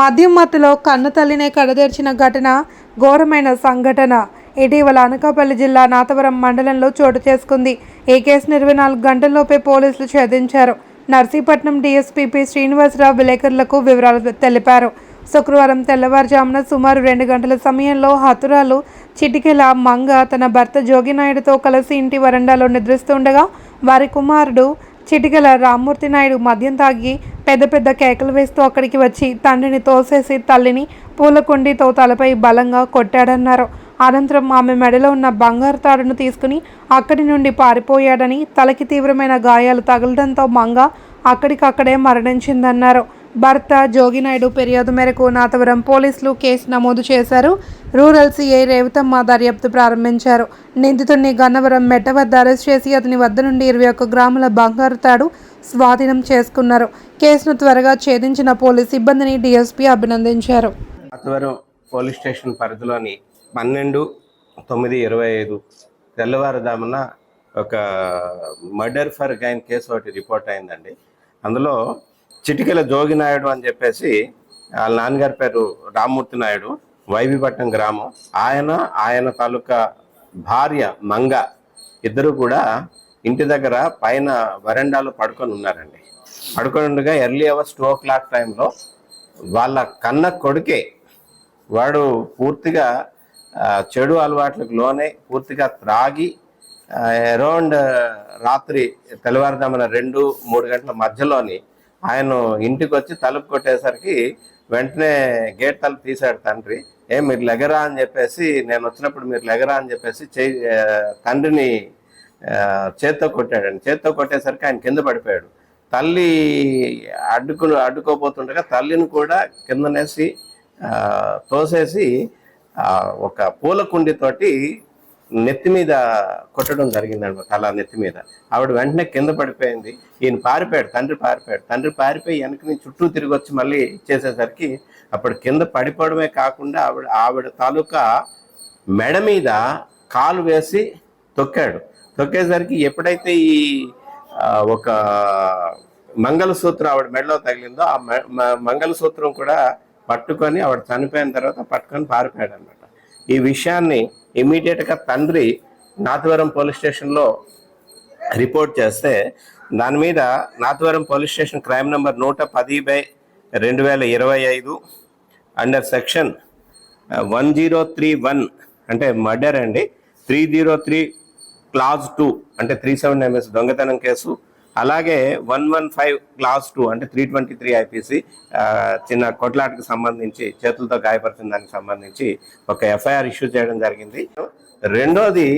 మద్యం మత్తులో కన్ను తల్లినే కడదేర్చిన ఘటన ఘోరమైన సంఘటన. ఇటీవల అనకాపల్లి జిల్లా నాతవరం మండలంలో చోటు చేసుకుంది. ఈ కేసు ఇరవై నాలుగు గంటల్లోపే పోలీసులు ఛేదించారు. నర్సీపట్నం డీఎస్పీపీ శ్రీనివాసరావు విలేకరులకు వివరాలు తెలిపారు. శుక్రవారం తెల్లవారుజామున సుమారు రెండు గంటల సమయంలో హతురాలు చిటికెల మంగ తన భర్త జోగినాయుడుతో కలిసి ఇంటి వరండాలో నిద్రిస్తుండగా వారి కుమారుడు చిటికల రామ్మూర్తి నాయుడు మద్యం తాగి పెద్ద పెద్ద కేకలు వేస్తూ అక్కడికి వచ్చి తండ్రిని తోసేసి తల్లిని పూలకుండితో తలపై బలంగా కొట్టాడన్నారు. అనంతరం ఆమె మెడలో ఉన్న బంగారు తాడును తీసుకుని అక్కడి నుండి పారిపోయాడని తలకి తీవ్రమైన గాయాలు తగలడంతో మంగ అక్కడికక్కడే మరణించిందన్నారు. భర్త జోగినాయుడు ఫిర్యాదు మేరకు నాతవరం పోలీసులు కేసు నమోదు చేశారు. రూరల్ సీఐ రేవతమ్మ దర్యాప్తు ప్రారంభించారు. నిందితుడిని గన్నవరం మెట్ట వద్ద అరెస్ట్ చేసి అతని వద్ద నుండి ఇరవై ఒక్క గ్రాముల బంగారు తాడు స్వాధీనం చేసుకున్నారు. కేసును త్వరగా ఛేదించిన పోలీస్ సిబ్బందిని డీఎస్పీ అభినందించారు. ఆత్వరం పోలీస్ స్టేషన్ పరిధిలోని పన్నెండు తొమ్మిది ఇరవై ఐదు తెల్లవారుదామున ఒక మర్డర్ ఫర్ గైన్ కేసు ఒకటి రిపోర్ట్ అయిందండి. అందులో చిటికెల జోగి నాయుడు అని చెప్పేసి వాళ్ళ నాన్నగారి పేరు రామ్మూర్తి నాయుడు వైబీపట్నం గ్రామం. ఆయన ఆయన తాలూకా భార్య మంగ ఇద్దరు కూడా ఇంటి దగ్గర పైన వరండాలో పడుకొని ఉన్నారండి. పడుకొని ఉండగా early hours two o'clock టైంలో వాళ్ళ కన్న కొడుకే వాడు పూర్తిగా చెడు అలవాట్లకు లోనే పూర్తిగా త్రాగి అరౌండ్ రాత్రి తెల్లవారుదామన రెండు మూడు గంటల మధ్యలోని ఆయన ఇంటికి వచ్చి తలుపు కొట్టేసరికి వెంటనే గేట్ తలుపు తీశాడు తండ్రి. ఏ మీరు లెగరా అని చెప్పేసి నేను వచ్చినప్పుడు మీరు లెగరా అని చెప్పేసి చే తండ్రిని చేత్తో కొట్టాడండి. చేత్తో కొట్టేసరికి ఆయన కింద పడిపోయాడు. తల్లి అడ్డుకు అడ్డుకోబోతుండగా తల్లిని కూడా కిందనేసి తోసేసి ఒక పూల కుండితోటి నెత్తి మీద కొట్టడం జరిగిందండి తల నెత్తి మీద. ఆవిడ వెంటనే కింద పడిపోయింది. ఈయన పారిపోయాడు తండ్రి పారిపోయాడు. తండ్రి పారిపోయి వెనక నుంచి చుట్టూ తిరిగి వచ్చి మళ్ళీ చేసేసరికి అప్పుడు కింద పడిపోవడమే కాకుండా ఆవిడ ఆవిడ తాలూకా మెడ మీద కాలు వేసి తొక్కాడు. తొక్కేసరికి ఎప్పుడైతే ఈ ఒక మంగళసూత్రం ఆవిడ మెడలో తగిలిందో ఆ మ- మంగళసూత్రం కూడా పట్టుకొని ఆవిడ చనిపోయిన తర్వాత పట్టుకొని పారిపోయాడు అనమాట ఈ విషయాన్ని ఇమీడియట్గా తండ్రి నాథవరం పోలీస్ స్టేషన్లో రిపోర్ట్ చేస్తే దాని మీద Nathavaram police station crime number నూట పది బై రెండు వేల ఇరవై ఐదు under section one zero three one అంటే మర్డర్ అండి. Three zero three clause two అంటే త్రీ సెవెన్ ఎంఎస్ దొంగతనం కేసు. అలాగే one one five clause two అంటే త్రీ ట్వంటీ త్రీ ఐపీసీ చిన్న కొట్లాటకు సంబంధించి చేతులతో గాయపరిచిన దానికి సంబంధించి ఒక ఎఫ్ఐఆర్ ఇష్యూ చేయడం జరిగింది. రెండోది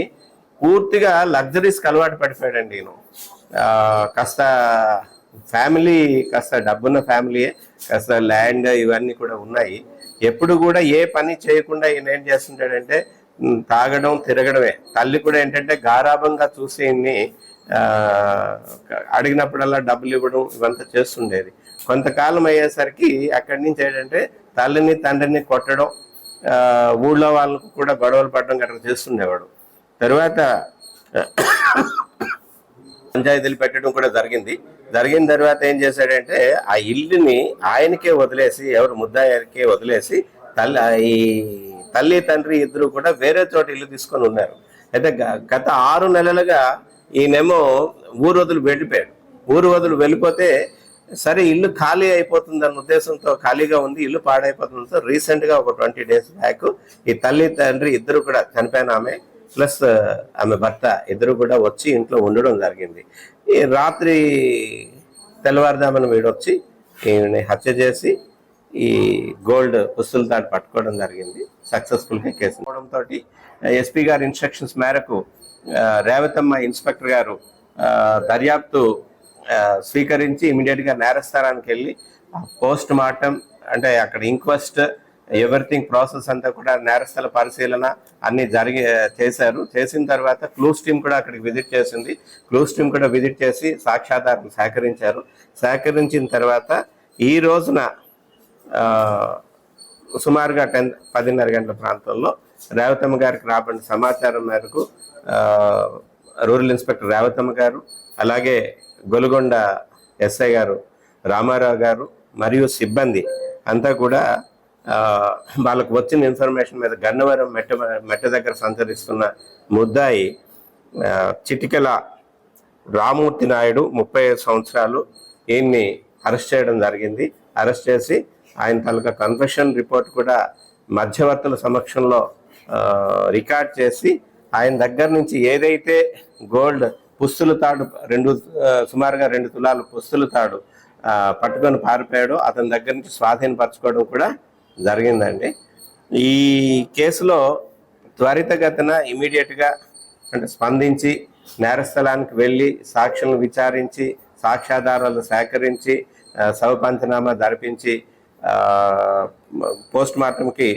పూర్తిగా లగ్జరీస్కి అలవాటు పడిపోయాడండి నేను కాస్త ఫ్యామిలీ కాస్త డబ్బున్న ఫ్యామిలీయే కాస్త ల్యాండ్ ఇవన్నీ కూడా ఉన్నాయి. ఎప్పుడు కూడా ఏ పని చేయకుండా ఈయన ఏం చేస్తుంటాడంటే తాగడం తిరగడమే. తల్లి కూడా ఏంటంటే గారాభంగా చూసి అడిగినప్పుడల్లా డబ్బులు ఇవ్వడం ఇవంతా చేస్తుండేది. కొంతకాలం అయ్యేసరికి అక్కడి నుంచి ఏంటంటే తల్లిని తండ్రిని కొట్టడం ఊళ్ళో వాళ్ళకు కూడా గొడవలు పడడం గట్రా చేస్తుండేవాడు. తర్వాత పంచాయతీలు పెట్టడం కూడా జరిగింది. జరిగిన తర్వాత ఏం చేశాడంటే ఆ ఇల్లుని ఆయనకే వదిలేసి ఎవరు ముద్దాయారికే వదిలేసి తల్లి ఈ తల్లి తండ్రి ఇద్దరు కూడా వేరే చోట ఇల్లు తీసుకొని ఉన్నారు. అయితే గ- గత ఆరు నెలలుగా ఈయనేమో ఊరు వదులు వెళ్ళిపోయాడు. ఊరు వదులు వెళ్ళిపోతే సరే ఇల్లు ఖాళీ అయిపోతుంది అన్న ఉద్దేశంతో ఖాళీగా ఉంది ఇల్లు పాడైపోతుందో రీసెంట్గా ఒక ట్వంటీ డేస్ బ్యాక్ ఈ తల్లి తండ్రి ఇద్దరు కూడా చనిపోయిన ఆమె ప్లస్ ఆమె భర్త ఇద్దరు కూడా వచ్చి ఇంట్లో ఉండడం జరిగింది. ఈ రాత్రి తెల్లవారుదామని వీడొచ్చి వచ్చి ఈయన్ని హత్య చేసి ఈ గోల్డ్ పుస్తులు దాన్ని పట్టుకోవడం జరిగింది. సక్సెస్ఫుల్గా కేసు అవడంతో ఎస్పీ గారి ఇన్స్ట్రక్షన్స్ మేరకు రేవతమ్మ ఇన్స్పెక్టర్ గారు దర్యాప్తు స్వీకరించి ఇమీడియట్గా నేరస్థానానికి వెళ్ళి పోస్ట్ మార్టం అంటే అక్కడ ఇంక్వెస్ట్ ఎవ్రీథింగ్ ప్రాసెస్ అంతా కూడా నేరస్థల పరిశీలన అన్ని జరిగి చేశారు. చేసిన తర్వాత క్లూస్ టీమ్ కూడా అక్కడికి విజిట్ చేసింది. క్లూస్ టీమ్ కూడా విజిట్ చేసి సాక్ష్యాధారం సేకరించారు. సేకరించిన తర్వాత ఈ రోజున సుమారుగా టెన్ పదిన్నర గంటల ప్రాంతంలో రేవతమ్మ గారికి రాబడిన సమాచారం మేరకు రూరల్ ఇన్స్పెక్టర్ రేవతమ్మ గారు అలాగే గొలుగొండ ఎస్ఐ గారు రామారావు గారు మరియు సిబ్బంది అంతా కూడా వాళ్ళకు వచ్చిన ఇన్ఫర్మేషన్ మీద గన్నవరం మెట్ట మెట్ట దగ్గర సంచరిస్తున్న ముద్దాయి చిటికల రామూర్తి నాయుడు ముప్పై సంవత్సరాలు ఈయన్ని అరెస్ట్ చేయడం జరిగింది. అరెస్ట్ చేసి ఆయన తాలూకా కన్ఫెషన్ రిపోర్ట్ కూడా మధ్యవర్తుల సమక్షంలో రికార్డ్ చేసి ఆయన దగ్గర నుంచి ఏదైతే గోల్డ్ పుస్తుల తాడు రెండు సుమారుగా రెండు తులాలు పుస్తుల తాడు పట్టుకొని పారిపోయాడో అతని దగ్గర నుంచి స్వాధీనపరచుకోవడం కూడా జరిగిందండి. ఈ కేసులో త్వరితగతిన ఇమీడియట్గా అంటే స్పందించి నేరస్థలానికి వెళ్ళి సాక్షులను విచారించి సాక్ష్యాధారాలు సేకరించి ఆ, శవ పంచనామా జరిపించి పోస్ట్ మార్టంకి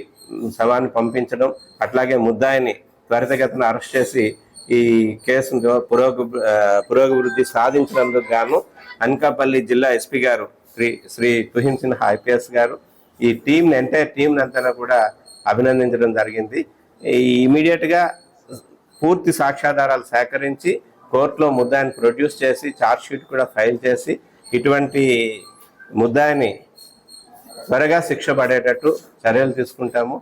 శవాన్ని పంపించడం అట్లాగే ముద్దాయిని త్వరితగతిన అరెస్ట్ చేసి ఈ కేసును పురోగ పురోగభివృద్ధి సాధించినందుకు గాను అనకాపల్లి జిల్లా ఎస్పీ గారు శ్రీ శ్రీ తుహిన్ సిన్హా ఐపీఎస్ గారు ఈ టీంని ఎంటైర్ టీంని అంతా కూడా అభినందించడం జరిగింది. ఈ పూర్తి సాక్ష్యాధారాలు సేకరించి కోర్టులో ముద్దాయిని ప్రొడ్యూస్ చేసి ఛార్జ్ షీట్ కూడా ఫైల్ చేసి ఇటువంటి ముద్దాయిని త్వరగా శిక్ష పడేటట్టు చర్యలు తీసుకుంటాము.